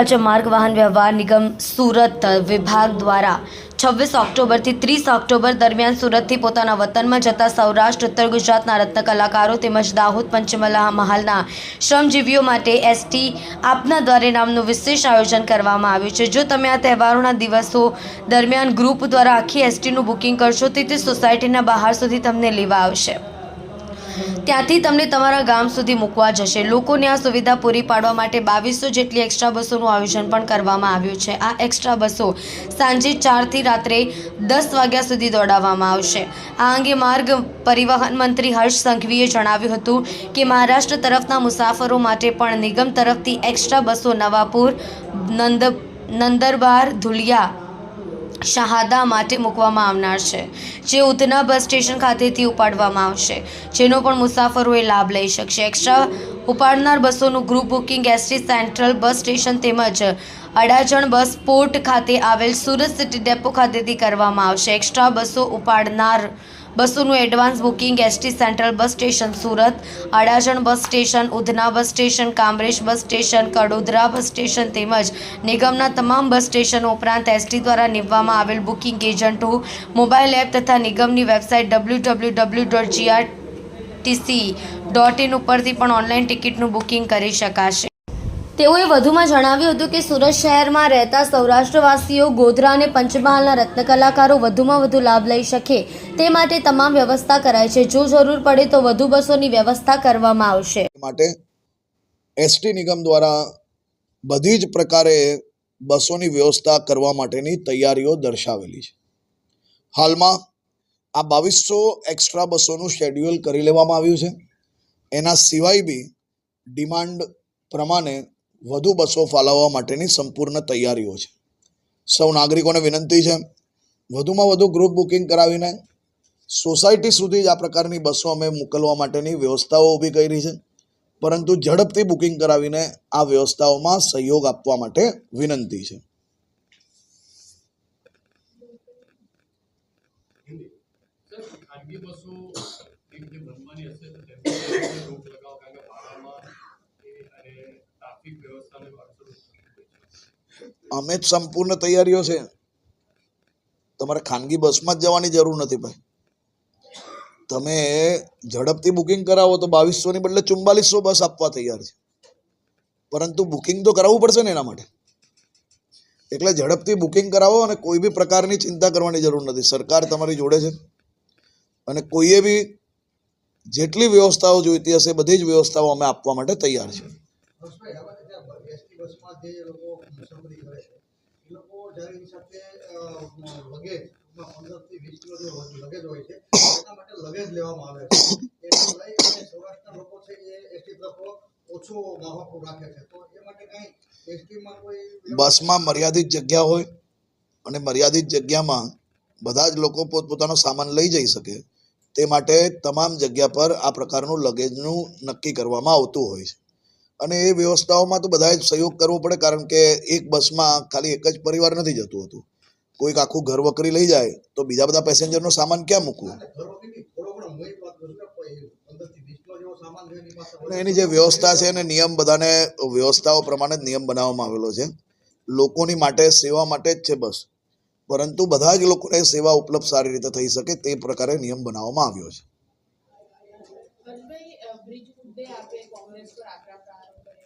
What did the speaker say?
રાજ્ય માર્ગ વાહન વ્યવહાર નિગમ સુરત વિભાગ દ્વારા છવ્વીસ ઓક્ટોબરથી ત્રીસ ઓક્ટોબર દરમિયાન સુરતથી પોતાના વતનમાં જતા સૌરાષ્ટ્ર, ઉત્તર ગુજરાતના રત્ન કલાકારો તેમજ દાહોદ પંચમલા મહાલના શ્રમજીવીઓ માટે એસટી આપના દ્વારે નામનું વિશેષ આયોજન કરવામાં આવ્યું છે. જો તમે આ તહેવારોના દિવસો દરમિયાન ગ્રુપ દ્વારા આખી એસટીનું બુકિંગ કરશો, તો તે સોસાયટીના બહાર સુધી તમને લેવા આવશે. ત્યાંથી તમને તમારા ગામ સુધી મૂકવા જશે. લોકોને આ સુવિધા પૂરી પાડવા માટે બાવીસો જેટલી એક્સ્ટ્રા બસોનું આયોજન પણ કરવામાં આવ્યું છે. આ એક્સ્ટ્રા બસો સાંજે ચારથી રાત્રે દસ વાગ્યા સુધી દોડાવવામાં આવશે. આ અંગે માર્ગ પરિવહન મંત્રી હર્ષ સંઘવીએ જણાવ્યું હતું કે મહારાષ્ટ્ર તરફના મુસાફરો માટે પણ નિગમ તરફથી એક્સ્ટ્રા બસો નવાપુર, નંદ, નંદરબાર, ધુલિયા શહાદા માટે મૂકવામાં આવનાર છે, જે ઉધના બસ સ્ટેશન ખાતેથી ઉપાડવામાં આવશે, જેનો પણ મુસાફરોએ લાભ લઈ શકશે. એક્સ્ટ્રા ઉપાડનાર બસોનું group booking ST central bus station તેમજ અડાજણ બસ પોર્ટ ખાતે આવેલ સુરત સિટી ડેપો ખાતેથી કરવામાં આવશે. એક્સ્ટ્રા બસો ઉપાડનાર બસોનું advance booking ST central bus station Surat, Adajan bus station, Udhna bus station, Kamrej bus station, Kadodara bus station તેમજ નિગમના તમામ બસ સ્ટેશનો ઉપરાંત એસટી દ્વારા નીમવામાં આવેલ બુકિંગ એજન્ટો મોબાઈલ એપ તથા નિગમની website W W W dot GRTC dot in ઉપરથી પણ ઓનલાઈન ટિકિટનું બુકિંગ કરી શકાશે. તેઓએ વધુમાં જણાવ્યું હતું કે સુરત શહેરમાં રહેતા સૌરાષ્ટ્રવાસીઓ ગોધરા અને પંચમહાલના રત્ન કલાકારો વધુમાં વધુ લાભ લઈ શકે તે માટે તમામ વ્યવસ્થા કરાય છે. જો જરૂર પડે તો વધુ બસોની વ્યવસ્થા કરવામાં આવશે. માટે એસટી નિગમ દ્વારા બધી જ પ્રકારે બસોની વ્યવસ્થા કરવા માટેની તૈયારીઓ દર્શાવેલી છે. હાલમાં આ બાવીસો એક્સ્ટ્રા બસોનું શેડ્યુલ કરી લેવામાં આવ્યું છે. એના સિવાય બી ડિમાન્ડ પ્રમાણે વધુ બસો ફાળવવા માટેની સંપૂર્ણ તૈયારીઓ છે. સૌ નાગરિકોને વિનંતી છે, વધુમાં વધુ ગ્રુપ બુકિંગ કરાવીને સોસાયટી સુધી જ આ પ્રકારની બસો અમે મોકલવા માટેની વ્યવસ્થાઓ ઊભી કરી છે. પરંતુ ઝડપથી બુકિંગ કરાવીને આ વ્યવસ્થાઓમાં સહયોગ આપવા માટે વિનંતી છે સર ખાનગી બસો એક જે બનવાની હશે તો તેમને રોક લગાવો કારણ કે ભાડામાં એ અને ટ્રાફિક વ્યવસ્થાને અડચણ અમે જ સંપૂર્ણ તૈયારીઓ છે. તમારે ખાનગી બસમાં જ જવાની જરૂર નથી ભાઈ. તમે ઝડપથી બુકિંગ કરાવો તો બાવીસોની બદલે ચુમ્બાલીસો બસ આપવા તૈયાર છે. પરંતુ બુકિંગ તો કરાવવું પડશે ને એના માટે. એટલે ઝડપથી બુકિંગ કરાવો અને કોઈ બી પ્રકારની ચિંતા કરવાની જરૂર નથી. સરકાર તમારી જોડે છે. અને કોઈએ બી જેટલી વ્યવસ્થાઓ જોઈતી હશે, બધી જ વ્યવસ્થાઓ અમે આપવા માટે તૈયાર છે. હર્ષભાઈ હવે ત્યાં એસટી બસમાં જે લોકો મુસાફરી કરે એ લોકો જ્યારે એની સાથે લગેજ પંદરથી વીસ કિલો જે લગેજ હોય છે, એના માટે લગેજ લેવામાં આવે છે. એટલે લઈ અને સૌરાષ્ટ્રના લોકો છે એ એસટી તરફ ઓછો માહોલ રાખે છે. તો એ માટે કાંઈ એસટીમાં કોઈ બસમાં મર્યાદિત જગ્યા હોય અને મર્યાદિત જગ્યામાં બધા જ લોકો પોતપોતાનો સામાન લઈ જઈ શકે, તે માટે તમામ જગ્યા પર આ પ્રકારનું લગેજનું નક્કી કરવામાં આવતું હોય છે. અને એ વ્યવસ્થાઓમાં તો બધાએ સહયોગ કરવો પડે, કારણ કે એક બસમાં ખાલી એક જ પરિવાર નથી જતું હતું. કોઈક આખું ઘર વકરી લઈ જાય, તો બીજા બધા પેસેન્જરનો સામાન ક્યાં મૂકવું? એની જે વ્યવસ્થા છે અને નિયમ બધાને, વ્યવસ્થાઓ પ્રમાણે જ નિયમ બનાવવામાં આવેલો છે. લોકોની માટે સેવા માટે જ છે બસ. પરંતુ બધા જ લોકોને સેવા ઉપલબ્ધ સારી રીતે થઈ શકે તે પ્રકારે નિયમ બનાવવામાં આવ્યો છે. મુદ્દે આપે કોંગ્રેસ પર આકરા પ્રહારો